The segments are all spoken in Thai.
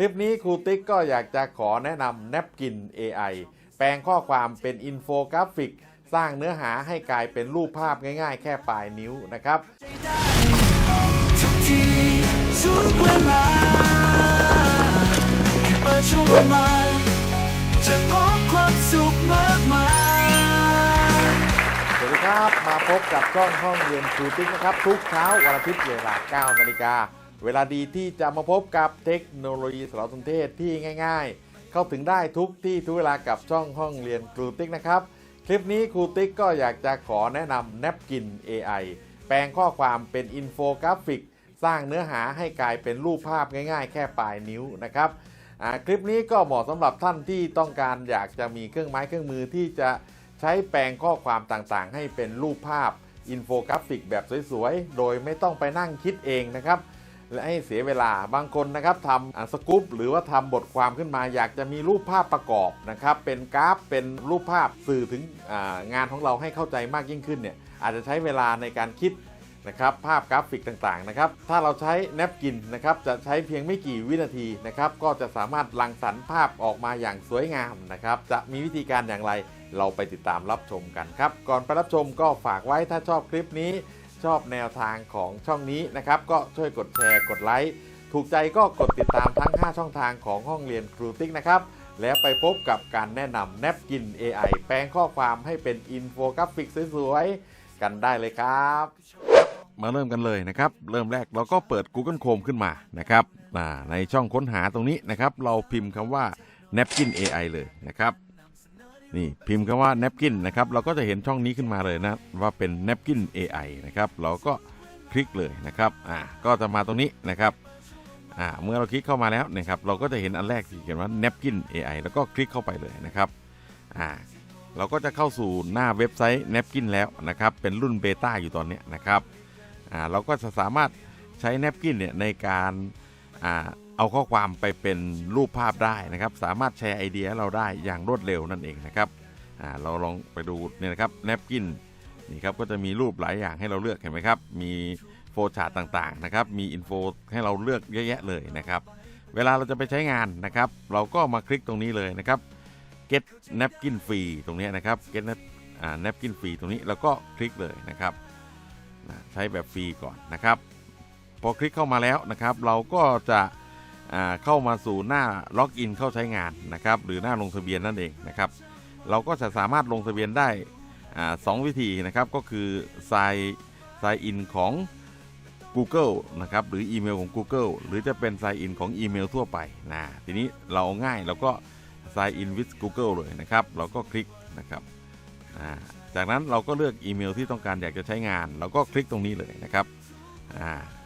คลิปนี้ครูติ๊กก็อยากจะขอแนะนำ Napkin AI แปลงข้อความเป็นอินโฟกราฟิก สร้างเนื้อหาให้กลายเป็นรูปภาพง่ายๆ แค่ปลายนิ้วนะครับจะพบความสุขมากมายสวัสดีครับ มาพบกับช่องห้องเรียนครูติ๊กนะครับ ทุกเช้าวันอาทิตย์เวลา 9 นาฬิกา เวลาดีที่จะมาพบกับเทคโนโลยีสารสนเทศที่ง่าย ๆ เข้าถึงได้ทุกที่ทุกเวลากับช่องห้องเรียนครูติ๊กนะครับ คลิปนี้ครูติ๊กก็อยากจะขอแนะนำ Napkin AI แปลงข้อความเป็นอินโฟกราฟิก สร้างเนื้อหาให้กลายเป็นรูปภาพง่าย ๆ แค่ปลายนิ้วนะครับคลิปนี้ก็เหมาะสำหรับท่านที่ต้องการอยากจะมีเครื่องไม้เครื่องมือที่จะใช้แปลงข้อความต่างๆ ให้เป็นรูปภาพอินโฟกราฟิกแบบสวยๆ โดยไม่ต้องไปนั่งคิดเองนะครับ และให้เสียเวลาบางคนนะครับทำสกู๊ปหรือว่าทำบทความขึ้นมา อยากจะมีรูปภาพประกอบนะครับเป็นกราฟเป็นรูปภาพสื่อถึงงานของเราให้เข้าใจมากยิ่งขึ้นเนี่ยอาจจะใช้เวลาในการคิดนะครับภาพกราฟิกต่างๆนะครับถ้าเราใช้แนปกินนะครับจะใช้เพียงไม่กี่วินาทีนะครับก็จะสามารถรังสรรค์ภาพออกมาอย่างสวยงามนะครับจะมีวิธีการอย่างไร เราไปติดตามรับชมกันครับ ก่อนไปรับชมก็ฝากไว้ถ้าชอบคลิปนี้ ชอบแนวทางของช่องนี้นะครับ ก็ช่วยกดแชร์กดไลค์ถูกใจก็กดติดตามทั้ง 5 ช่องทางของห้องเรียนครูติ๊กนะครับ แล้วไปพบกับการแนะนำแนปกิน AI แปลงข้อความให้เป็นอินโฟกราฟิกสวยๆ กันได้เลยครับ มาเริ่มกันเลยนะครับ เริ่มแรกเราก็เปิด Google Chrome ขึ้นมานะครับในช่องค้นหาตรงนี้นะครับ เราพิมพ์คำว่า napkin AI เลยนะครับ นี่พิมพ์คำว่า napkin นะครับเราก็จะเห็นช่องนี้ขึ้นมาเลยนะ ว่าเป็น napkin AI นะครับเราก็คลิกเลยนะครับอ่าก็จะมาตรงนี้นะครับอ่าเมื่อเราคลิกเข้ามาแล้วนะครับเราก็จะเห็นอันแรกที่เขียนว่า napkin AI แล้วก็คลิกเข้าไปเลยนะครับอ่าเราก็จะเข้าสู่หน้าเว็บไซต์ napkin แล้วนะครับเป็นรุ่นเบต้าอยู่ตอนนี้นะครับอ่าเราก็จะสามารถใช้แนปกินเนี่ยในการ เอาข้อความไปเป็นรูปภาพได้นะครับ สามารถแชร์ไอเดียเราได้อย่างรวดเร็วนั่นเองนะครับเราลองไปดูเนี่ยนะครับแนปกินนี่ครับก็จะมีรูปหลายอย่างให้เราเลือกเห็นไหมครับ มีโฟล์ชาร์ตต่างๆนะครับ มีอินโฟให้เราเลือกเยอะแยะเลยนะครับ เวลาเราจะไปใช้งานนะครับ เราก็มาคลิกตรงนี้เลยนะครับ get napkin free ตรงนี้นะครับ get nap napkin free ตรงนี้แล้วก็คลิกเลยนะครับ ใช้แบบฟรีก่อนนะครับ พอคลิกเข้ามาแล้วนะครับ เราก็จะเข้ามาสู่หน้าล็อกอินเข้าใช้งานนะครับ หรือหน้าลงทะเบียนนั่นเองนะครับ เราก็จะสามารถลงทะเบียนได้สองวิธีนะครับก็คือ sign sign in ของ Google นะครับหรืออีเมลของ Google หรือจะเป็น sign in ของอีเมลทั่วไปนะทีนี้เราง่ายเราก็ sign in with Google เลยนะครับ เราก็คลิกนะครับจากนั้นเราก็เลือกอีเมลที่ต้องการอยากจะใช้งาน เราก็คลิกตรงนี้เลยนะครับอ่านะครับ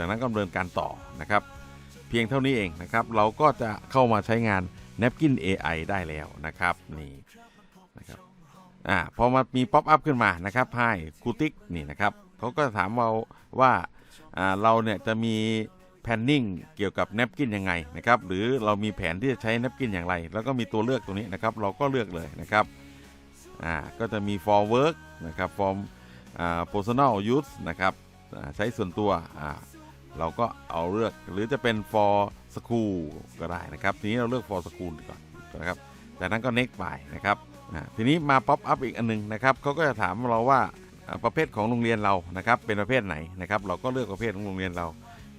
จากนั้นก็ดำเนินการต่อนะครับ เพียงเท่านี้เองนะครับ เราก็จะเข้ามาใช้งาน Napkin AI ได้แล้วนะครับนี่นะครับอ่าพอมามีป๊อปอัพขึ้นมานะครับไฮคูติกนี่นะครับเขาก็ถามเราว่าอ่าเราเนี่ยจะมีแพนนิ่งเกี่ยวกับ Napkin ยังไงนะครับหรือเรามีแผนที่จะใช้ Napkin อย่างไร แล้วก็มีตัวเลือกตรงนี้นะครับ เราก็เลือกเลยนะครับอ่าก็จะมี for work นะครับ for อ่า personal use นะครับใช้ส่วนตัวอ่า เราก็เอาเลือกหรือจะเป็น for school ก็ได้นะครับ ทีนี้เราเลือก for school ก่อนนะครับจากนั้นก็ next ไปนะครับทีนี้มา pop up อีกอันนึงนะครับเขาก็จะถามเราว่าประเภทของโรงเรียนเรานะครับ เป็นประเภทไหนนะครับ เราก็เลือกประเภทของโรงเรียนเรา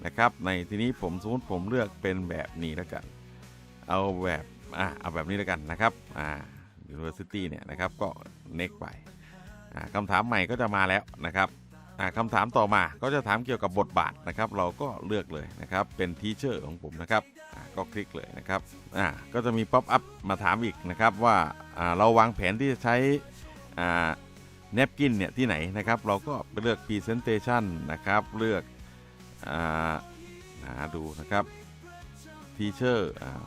นะครับ ในทีนี้ผมสมมติผมเลือกเป็นแบบนี้แล้วกันเอาแบบอ่าเอาแบบนี้แล้วกันนะครับอ่า University เนี่ยนะครับก็ next ไปคำถามใหม่ก็จะมาแล้วนะครับ คำถามต่อมาก็จะถามเกี่ยวกับบทบาทนะครับ เราก็เลือกเลยนะครับ เป็นทีเชอร์ของผมนะครับก็คลิกเลยนะครับก็จะมีป๊อปอัพมาถามอีกนะครับว่าเราวางแผนที่จะใช้เนปกินเนี่ยที่ไหนนะครับ เราก็ไปเลือก Presentation นะครับ เลือกหาดูนะครับ Teacher อ่า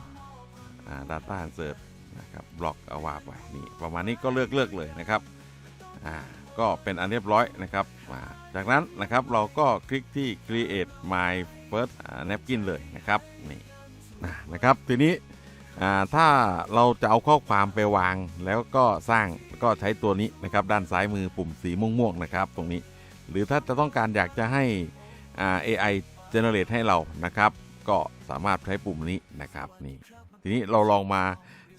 อ่า Data Insert นะครับบล็อกเอาวาไปนี่ประมาณนี้ก็เลือกเลือกเลยนะครับอ่า ก็เป็นอันเรียบร้อยนะครับาจากนั้นนะครับเราก็คลิกที่ create my first napkin เลยนะครับนี่นะครับทีนี้ถ้าเราจะเอาข้อความไปวางแล้วก็สร้างก็ใช้ตัวนี้นะครับด้านซ้ายมือปุ่มสีม่วงๆนะครับ ตรงนี้ หรือถ้าจะต้องการอยากจะให้ AI generate ให้เรานะครับ ก็สามารถใช้ปุ่มนี้นะครับนี่ทีนี้เราลองมา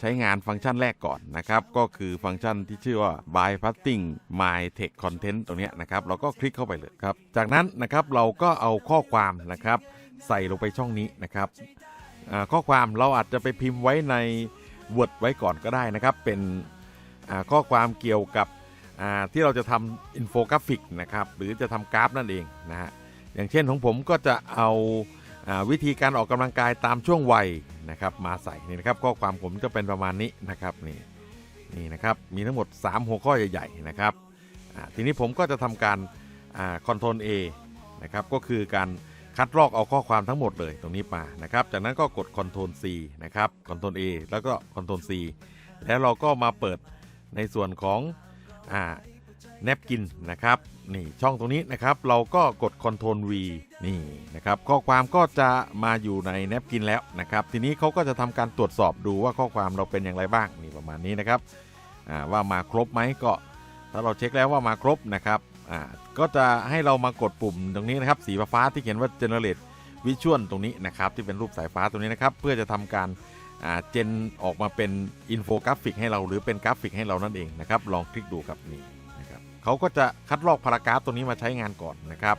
ใช้งานฟังก์ชันแรกก่อนนะครับ ก็คือฟังก์ชันที่ชื่อว่า bypassing my text content ตรงนี้นะครับ เราก็คลิกเข้าไปเลยครับ จากนั้นนะครับเราก็เอาข้อความนะครับใส่ลงไปช่องนี้นะครับข้อความเราอาจจะไปพิมพ์ไว้ใน Word ไว้ก่อนก็ได้นะครับ เป็นข้อความเกี่ยวกับที่เราจะทำอินโฟกราฟิกนะครับหรือจะทำกราฟนั่นเองนะฮะอย่างเช่นของผมก็จะเอาอาวิธีการออกกำลังกายตามช่วงวัย นะครับมาใส่นี่นะครับข้อความผมจะเป็นประมาณนี้นะครับนี่นี่นะครับมีทั้งหมด 3 หัวข้อใหญ่ๆนะครับทีนี้ผมก็จะทำการคอนโทรล A นะครับก็คือการคัดลอกเอาข้อความทั้งหมดเลยตรงนี้มานะครับจากนั้นก็กด Ctrl C นะครับ Ctrl A แล้วก็ Ctrl C แล้วเราก็มาเปิดในส่วนของอ่าแนบกินนะครับนี่ช่องตรงนี้นะครับเราก็กด Ctrl V นี่นะครับข้อความก็จะมาอยู่ในแนบกินแล้วนะครับ ทีนี้เขาก็จะทำการตรวจสอบดูว่าข้อความเราเป็นอย่างไรบ้างนี่ประมาณนี้นะครับว่ามาครบไหมก็ถ้าเราเช็คแล้วว่ามาครบนะครับก็จะให้เรามากดปุ่มตรงนี้นะครับ สีฟ้าที่เขียนว่า generate visual ตรงนี้นะครับ ที่เป็นรูปสายฟ้าตรงนี้นะครับ เพื่อจะทำการเจนออกมาเป็นอินโฟกราฟิกให้เราหรือเป็นกราฟิกให้เรานั่นเองนะครับ ลองคลิกดูครับนี่นะครับเขาก็จะคัดลอกพารากราฟตัวนี้มาใช้งานก่อนนะครับ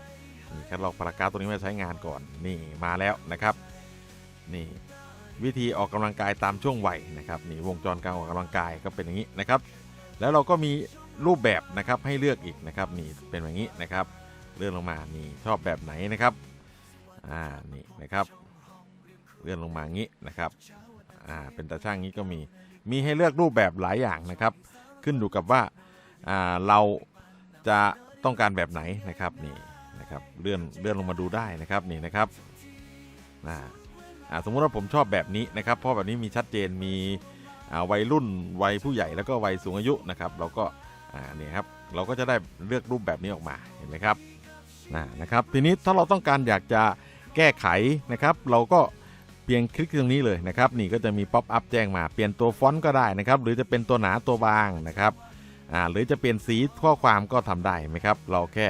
นี่คัดลอกพารากราฟตัวนี้มาใช้งานก่อนนี่มาแล้วนะครับนี่วิธีออกกำลังกายตามช่วงวัยนะครับนี่วงจรการออกกำลังกายก็เป็นอย่างนี้นะครับ แล้วเราก็มีรูปแบบนะครับให้เลือกอีกนะครับนี่เป็นอย่างนี้นะครับ เลื่อนลงมานี่ชอบแบบไหนนะครับอ่านี่นะครับ เลื่อนลงมางี้นะครับอ่าเป็นตาช่างนี้ก็มีมีให้เลือกรูปแบบหลายอย่างนะครับ ขึ้นอยู่กับว่าอ่าเราจะต้องการแบบไหนนะครับนี่ นะครับเลื่อนเลื่อนลงมาดูได้นะครับนี่นะครับอ่าอ่าสมมุติว่าผมชอบแบบนี้นะครับเพราะแบบนี้มีชัดเจนมีวัยรุ่นวัยผู้ใหญ่แล้วก็วัยสูงอายุนะครับ เราก็อ่านี่ครับเราก็จะได้เลือกรูปแบบนี้ออกมาเห็นไหมครับนะนะครับ ทีนี้ถ้าเราต้องการอยากจะแก้ไขนะครับ เราก็เพียงคลิกตรงนี้เลยนะครับ นี่ก็จะมีป๊อปอัพแจ้งมาเปลี่ยนตัวฟอนต์ก็ได้นะครับ หรือจะเป็นตัวหนาตัวบางนะครับอ่าหรือจะเปลี่ยนสีข้อความก็ทำได้ไหมครับ เราแค่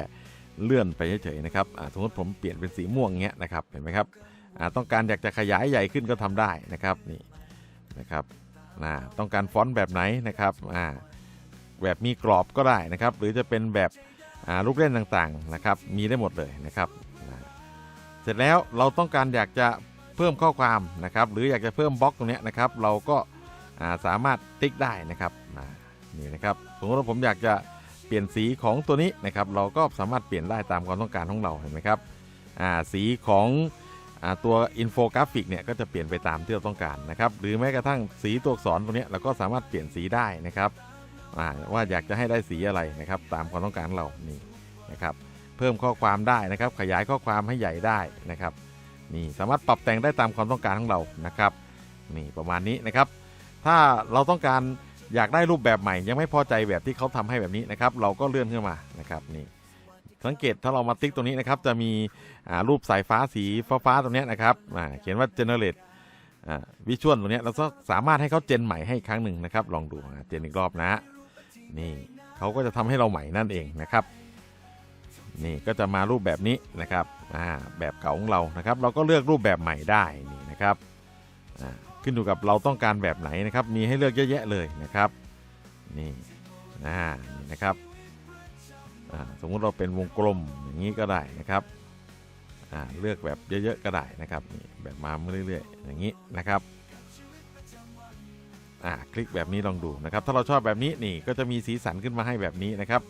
เลื่อนไปเฉยๆนะครับสมมติผมเปลี่ยนเป็นสีม่วงเงี้ยนะครับเห็นไหมครับต้องการอยากจะขยายใหญ่ขึ้นก็ทำได้นะครับนี่นะครับต้องการฟอนต์แบบไหนนะครับแบบมีกรอบก็ได้นะครับ หรือจะเป็นแบบลูกเล่นต่างๆนะครับ มีได้หมดเลยนะครับเสร็จแล้วเราต้องการอยากจะเพิ่มข้อความนะครับ หรืออยากจะเพิ่มบล็อกตรงนี้นะครับ เราก็สามารถติ๊กได้นะครับนี่นะครับสมมติว่าผมอยากจะ เปลี่ยนสีของตัวนี้นะครับ เราก็สามารถเปลี่ยนได้ตามความต้องการของเราเห็นไหมครับสีของอตัวอินโฟกราฟิกเนี่ยก็จะเปลี่ยนไปตามที่เราต้องการนะครับ หรือแม้กระทั่งสีตัวอักษรตัวนี้เราก็สามารถเปลี่ยนสีได้นะครับว่าอยากจะให้ได้สีอะไรนะครับ ตามความต้องการเรานี่นะครับ เพิ่มข้อความได้นะครับ ขยายข้อความให้ใหญ่ได้นะครับนี่สามารถปรับแต่งได้ตามความต้องการของเรานะครับนี่ประมาณนี้นะครับ ถ้าเราต้องการ อยากได้รูปแบบใหม่ ยังไม่พอใจแบบที่เขาทำให้แบบนี้นะครับ เราก็เลื่อนขึ้นมานะครับนี่สังเกตถ้าเรามาติ๊กตรงนี้นะครับจะมีรูปสายฟ้าสีฟ้าๆตรงนี้นะครับเขียนว่า generate วิชวลตรงนี้เราก็สามารถให้เขาเจนใหม่ให้ครั้งหนึ่งนะครับ ลองดูเจนอีกรอบนะนี่เขาก็จะทำให้เราใหม่นั่นเองนะครับ นี่ก็จะมารูปแบบนี้นะครับแบบเก่าของเรานะครับ เราก็เลือกรูปแบบใหม่ได้นี่นะครับ ขึ้นอยู่กับเราต้องการแบบไหนนะครับ มีให้เลือกเยอะแยะเลยนะครับนี่นะนี่นะครับสมมุติเราเป็นวงกลมอย่างนี้ก็ได้นะครับเลือกแบบเยอะๆก็ได้นะครับนี่แบบมาเรื่อยๆอย่างนี้นะครับคลิกแบบนี้ลองดูนะครับ ถ้าเราชอบแบบนี้นี่ก็จะมีสีสันขึ้นมาให้แบบนี้นะครับ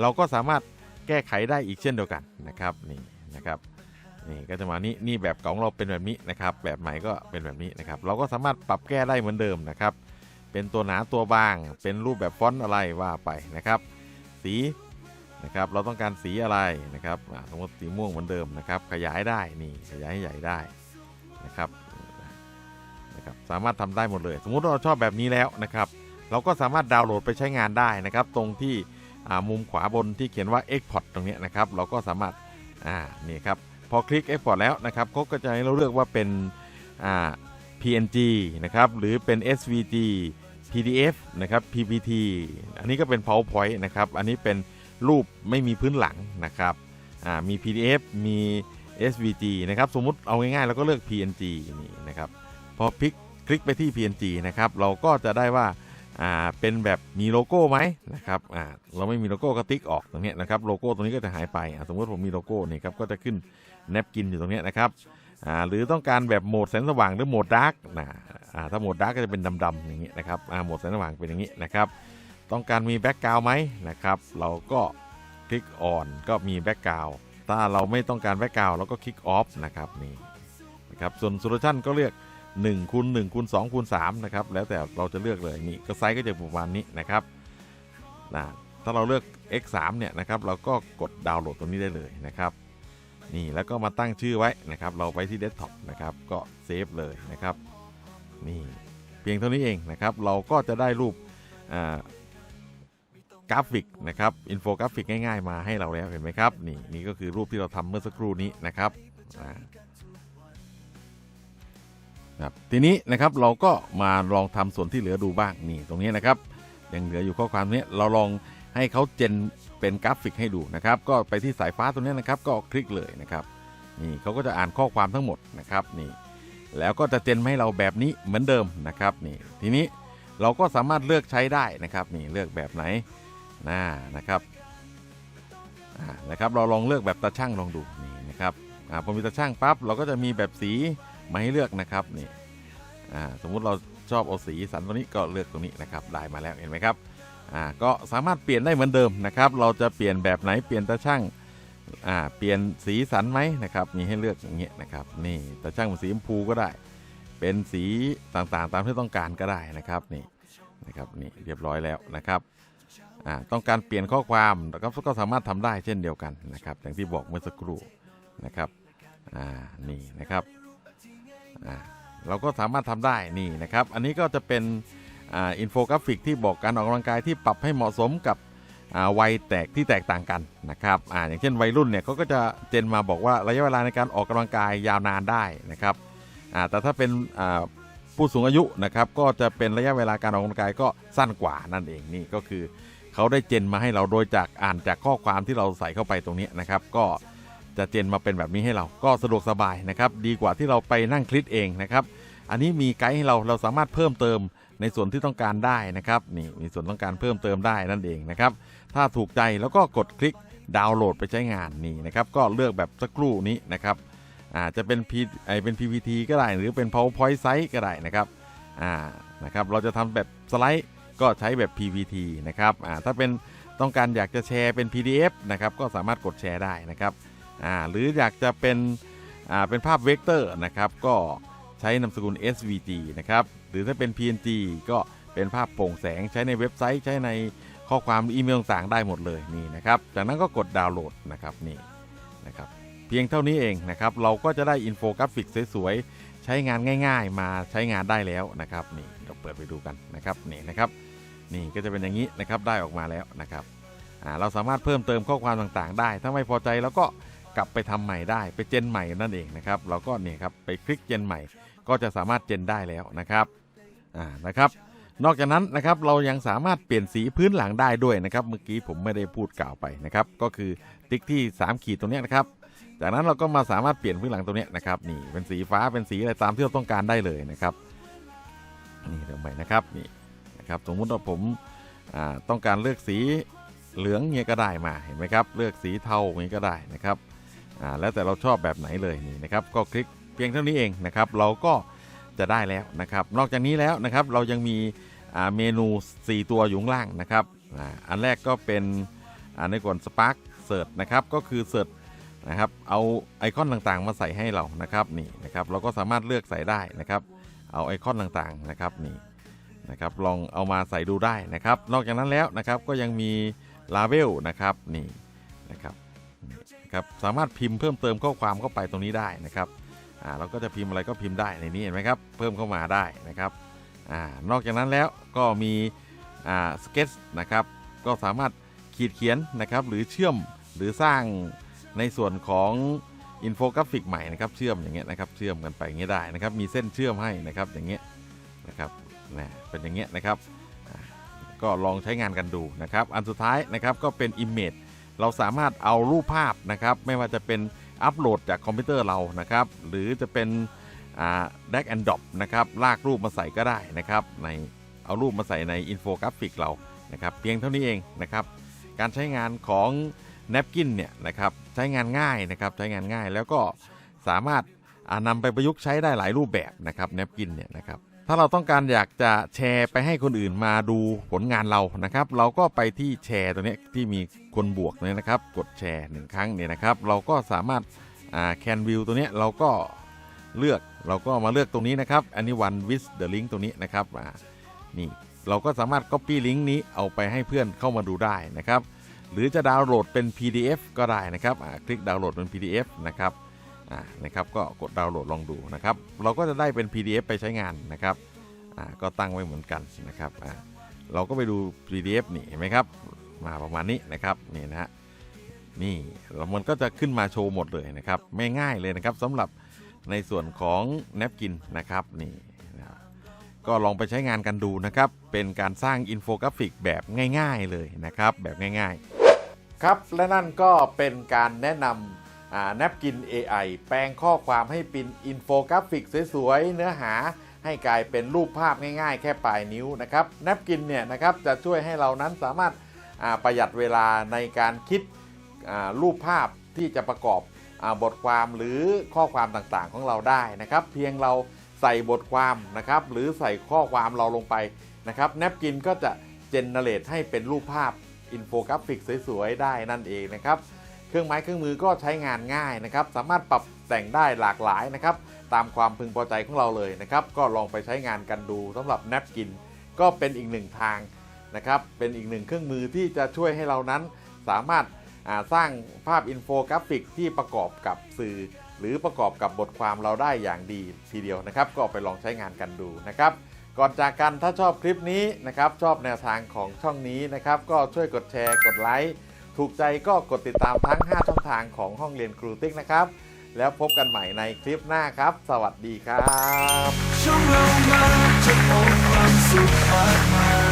เราก็สามารถแก้ไขได้อีกเช่นเดียวกันนะครับนี่นะครับ นี่ก็จะมานี่นี่แบบของเราเป็นแบบนี้นะครับ แบบใหม่ก็เป็นแบบนี้นะครับ เราก็สามารถปรับแก้ได้เหมือนเดิมนะครับ เป็นตัวหนาตัวบาง เป็นรูปแบบฟอนต์อะไรว่าไปนะครับ สีนะครับเราต้องการสีอะไรนะครับสมมติสีม่วงเหมือนเดิมนะครับ ขยายได้นี่ขยายให้ใหญ่ได้นะครับนะครับสามารถทำได้หมดเลย สมมุติเราชอบแบบนี้แล้วนะครับ เราก็สามารถดาวน์โหลดไปใช้งานได้นะครับ ตรงที่มุมขวาบนที่เขียนว่า Export ตรงนี้นะครับ เราก็สามารถอ่านี่ครับ พอคลิก Export แล้วนะครับเขาก็จะให้เราเลือกว่าเป็น PNG นะครับหรือเป็น SVG PDF นะครับ PPT อันนี้ก็เป็น PowerPoint นะครับอันนี้เป็นรูปไม่มีพื้นหลังนะครับมี PDF มี SVG นะครับสมมุติเอาง่ายๆเราก็เลือก PNG นี่นะครับพอพลิกคลิกไปที่ PNG นะครับเราก็จะได้ว่าอ่าเป็นแบบมีโลโก้ไหมนะครับอ่าเราไม่มีโลโก้ก็ติ๊กออกตรงนี้นะครับโลโก้ตรงนี้ก็จะหายไปสมมติผมมีโลโก้นี่ครับก็จะขึ้น แนบกินอยู่ตรงนี้นะครับอ่าหรือต้องการแบบโหมดแสงสว่างหรือโหมดดาร์กนะอ่าถ้าโหมดดาร์กก็จะเป็นดำๆอย่างนี้นะครับอ่าโหมดแสงสว่างเป็นอย่างนี้นะครับต้องการมีแบ็กกราวไหมนะครับเราก็คลิกออนก็มีแบ็กกราวถ้าเราไม่ต้องการแบ็กกราวเราก็คลิกออฟนะครับนี่นะครับส่วนโซลูชันก็เลือก1คูณ1คูณ2คูณ3นะครับแล้วแต่เราจะเลือกเลยนี่ก็ไซส์ก็จะประมาณนี้นะครับนะถ้าเราเลือก x3 เนี่ยนะครับเราก็กดดาวน์โหลดตรงนี้ได้เลยนะครับ นี่แล้วก็มาตั้งชื่อไว้นะครับ เราไปที่เดสก์ท็อปนะครับ ก็เซฟเลยนะครับ นี่เพียงเท่านี้เองนะครับ เราก็จะได้รูปกราฟิกนะครับ อินโฟกราฟิกง่ายๆ มาให้เราแล้วเห็นไหมครับ นี่นี่ก็คือรูปที่เราทำเมื่อสักครู่นี้นะครับครับทีนี้นะครับเราก็มาลองทำส่วนที่เหลือดูบ้างนี่ตรงนี้นะครับยังเหลืออยู่ข้อความนี้เราลอง ให้เขาเจนเป็นกราฟิกให้ดูนะครับ ก็ไปที่สายฟ้าตรงนี้นะครับ ก็คลิกเลยนะครับ นี่เขาก็จะอ่านข้อความทั้งหมดนะครับนี่ แล้วก็จะเจนให้เราแบบนี้เหมือนเดิมนะครับนี่ทีนี้เราก็สามารถเลือกใช้ได้นะครับนี่เลือกแบบไหนนะนะครับอ่านะครับเราลองเลือกแบบตาช่างลองดูนี่นะครับอ่าพอมีตาช่างปั๊บเราก็จะมีแบบสีมาให้เลือกนะครับนี่อ่าสมมุติเราชอบเอาสีสันตัวนี้ก็เลือกตรงนี้นะครับได้มาแล้วเห็นไหมครับ อ่าก็สามารถเปลี่ยนได้เหมือนเดิมนะครับ เราจะเปลี่ยนแบบไหนเปลี่ยนตาช่างอ่าเปลี่ยนสีสันไหมนะครับมีให้เลือกอย่างเงี้ยนะครับนี่ตาช่างเป็นสีชมพูก็ได้ เป็นสีต่างๆ ตามที่ต้องการก็ได้นะครับนี่นะครับนี่เรียบร้อยแล้วนะครับอ่าต้องการเปลี่ยนข้อความนะครับก็สามารถทำได้เช่นเดียวกันนะครับอย่างที่บอกเมื่อสักครู่นะครับอ่านี่นะครับอ่าเราก็สามารถทำได้นี่นะครับ อันนี้ก็จะเป็น อ่าอินโฟกราฟิกที่บอกการออกกำลังกายที่ปรับให้เหมาะสมกับวัยแตกที่แตกต่างกันนะครับอ่าอย่างเช่นวัยรุ่นเนี่ยเขาก็จะเจนมาบอกว่าระยะเวลาในการออกกำลังกายยาวนานได้นะครับอ่าแต่ถ้าเป็นผู้สูงอายุนะครับก็จะเป็นระยะเวลาการออกกำลังกายก็สั้นกว่านั่นเองนี่ก็คือเขาได้เจนมาให้เราโดยจากอ่านจากข้อความที่เราใส่เข้าไปตรงนี้นะครับ ก็จะเจนมาเป็นแบบนี้ให้เราก็สะดวกสบายนะครับ ดีกว่าที่เราไปนั่งคลิกเองนะครับ อันนี้มีไกด์ให้เราเราสามารถเพิ่มเติม ในส่วนที่ต้องการได้นะครับนี่มีส่วนต้องการเพิ่มเติมได้นั่นเองนะครับ ถ้าถูกใจแล้วก็กดคลิกดาวน์โหลดไปใช้งานนี่นะครับก็เลือกแบบสักครู่นี้นะครับอาจจะเป็น P ไอเป็น PPT ก็ได้หรือเป็น PowerPoint Size ก็ได้นะครับอ่านะครับเราจะทำแบบสไลด์ก็ใช้แบบ PPT นะครับอ่าถ้าเป็นต้องการอยากจะแชร์เป็น PDF นะครับก็สามารถกดแชร์ได้นะครับอ่าหรืออยากจะเป็นอ่าเป็นภาพเวกเตอร์นะครับก็ใช้นามสกุล SVG นะครับ รือถ้าเป็น PNG ก็เป็นภาพโปร่งแสงใช้ในเว็บไซต์ใช้ในข้อความอีเมลต่างได้หมดเลยนี่นะครับจากนั้นก็กดดาวน์โหลดนะครับนี่นะครับเพียงเท่านี้เองนะครับเราก็จะได้อินโฟกราฟิกสวยๆใช้งานง่าย ๆ มาใช้งานได้แล้วนะครับนี่เราเปิดไปดูกันนะครับนี่นะครับนี่ก็จะเป็นอย่างนี้นะครับได้ออกมาแล้วนะครับเราสามารถเพิ่มเติมข้อความต่างๆ ได้ ถ้าไม่พอใจเราก็กลับไปทำใหม่ได้ไปเจนใหม่นั่นเองนะครับเราก็เนี่ยครับไปคลิกเจนใหม่ ก็จะสามารถเจนได้แล้วนะครับ อ่านะครับ นอกจากนั้นนะครับเรายังสามารถเปลี่ยนสีพื้นหลังได้ด้วยนะครับ เมื่อกี้ผมไม่ได้พูดกล่าวไปนะครับ ก็คือติ๊กที่ 3 ขีดตรงนี้นะครับ จากนั้นเราก็มาสามารถเปลี่ยนพื้นหลังตรงนี้นะครับนี่เป็นสีฟ้าเป็นสีอะไรตามที่เราต้องการได้เลยนะครับนี่เดี๋ยวใหม่นะครับนี่นะครับสมมุติว่าผมาต้องการเลือกสีเหลืองเงี้ยก็ได้มาเห็นไหมครับ เลือกสีเทาอย่างนี้ก็ได้นะครับแล้วแต่เราชอบแบบไหนเลยนี่นะครับ ก็คลิกเพียงเท่านี้เองนะครับ เราก็ จะได้แล้วนะครับ นอกจากนี้แล้วนะครับเรายังมีเมนู 4 ตัวอยู่ข้างล่างนะครับอ,อันแรกก็เป็นในก่อน Spark Search นะครับก็คือ Search นะครับเอาไอคอนต่างๆมาใส่ให้เรานะครับนี่นะครับเราก็สามารถเลือกใส่ได้นะครับ เอาไอคอนต่างๆนะครับนี่นะครับลองเอามาใส่ดูได้นะครับ นอกจากนั้นแล้วนะครับก็ยังมีลาเวลนะครับนี่นะครับครับสามารถพิมพ์เพิ่มเติมข้อความเข้าไปตรงนี้ได้นะครับ อ่าเราก็จะพิมพ์อะไรก็พิมพ์ได้ในนี้เห็นไหมครับ เพิ่มเข้ามาได้นะครับอ่านอกจากนั้นแล้วก็มีอ่าสเก็ตนะครับ ก็สามารถขีดเขียนนะครับ หรือเชื่อมหรือสร้างในส่วนของอินโฟกราฟิกใหม่นะครับ เชื่อมอย่างเงี้ยนะครับ เชื่อมกันไปอย่างเงี้ยได้นะครับ มีเส้นเชื่อมให้นะครับอย่างเงี้ยนะครับนะเป็นอย่างเงี้ยนะครับ ก็ลองใช้งานกันดูนะครับ อันสุดท้ายนะครับก็เป็น Image เราสามารถเอารูปภาพนะครับ ไม่ว่าจะเป็น อัปโหลดจากคอมพิวเตอร์เรานะครับ หรือจะเป็นแดกแอนด์ดอปนะครับลากรูปมาใส่ก็ได้นะครับ ในเอารูปมาใส่ในอินโฟกราฟิกเรานะครับ เพียงเท่านี้เองนะครับ การใช้งานของ n a p กินเนี่ยนะครับใช้งานง่ายนะครับใช้งานง่ายแล้วก็สามารถานำไปประยุกต์ใช้ได้หลายรูปแบบนะครับ n a p กินเนี่ยนะครับ ถ้าเราต้องการอยากจะแชร์ไปให้คนอื่นมาดูผลงานเรานะครับ เราก็ไปที่แชร์ตัวนี้ที่มีคนบวกเนี่ยนะครับ กดแชร์หนึ่งครั้งเนี่ยนะครับ เราก็สามารถแคนวิวตัวนี้เราก็เลือกเราก็มาเลือกตรงนี้นะครับอันนี้ one with the link ตรงนี้นะครับนี่เราก็สามารถ copy ลิงก์นี้เอาไปให้เพื่อนเข้ามาดูได้นะครับ หรือจะดาวน์โหลดเป็น PDF ก็ได้นะครับคลิกดาวน์โหลดเป็น PDF นะครับ นะครับก็กดดาวน์โหลดลองดูนะครับ เราก็จะได้เป็น PDF ไปใช้งานนะครับอ่าก็ตั้งไว้เหมือนกันนะครับอ่าเราก็ไปดู PDF นี่เห็นไหมครับมาประมาณนี้นะครับนี่นะฮะนี่แล้วมันก็จะขึ้นมาโชว์หมดเลยนะครับไม่ง่ายเลยนะครับสำหรับในส่วนของแนปกินนะครับนี่นะก็ลองไปใช้งานกันดูนะครับ เป็นการสร้างอินโฟกราฟิกแบบง่าย ๆเลยนะครับ แบบง่าย ๆ ครับและนั่นก็เป็นการแนะนำ n a p กิน AI แปลงข้อความให้เป็นอินโฟกราฟิกสวยๆ เนื้อหาให้กลายเป็นรูปภาพง่ายๆ แค่ปลายนิ้วนะครับ n a p กินเนี่ยนะครับจะช่วยให้เรานั้นสามารถาประหยัดเวลาในการคิดรูปภาพที่จะประกอบอบทความหรือข้อความต่างๆของเราได้นะครับ เพียงเราใส่บทความนะครับ หรือใส่ข้อความเราลงไปนะครับ n a p กินก็จะเจนเนเรตให้เป็นรูปภาพอินโฟกราฟิกสวยๆ ได้นั่นเองนะครับ รื่องไม้เครื่องมือก็ใช้งานง่ายนะครับ สามารถปรับแต่งได้หลากหลายนะครับ ตามความพึงพอใจของเราเลยนะครับ ก็ลองไปใช้งานกันดูสำหรับแนปกิน ก็เป็นอีกหนึ่งทางนะครับ เป็นอีกหนึ่งเครื่องมือที่จะช่วยให้เรานั้น สามารถสร้างภาพอินโฟกราฟิกที่ประกอบกับสื่อ หรือประกอบกับบทความเราได้อย่างดีทีเดียวนะครับ ก็ไปลองใช้งานกันดูนะครับก่อนจากกันถ้าชอบคลิปนี้นะครับ ชอบแนวทางของช่องนี้นะครับ ก็ช่วยกดแชร์กดไลค์ ถูกใจก็กดติดตามทั้ง 5 ช่องทางของห้องเรียนครูติ๊กนะครับ แล้วพบกันใหม่ในคลิปหน้าครับ สวัสดีครับ ช่องเรามาจะพบความสุขมากมาย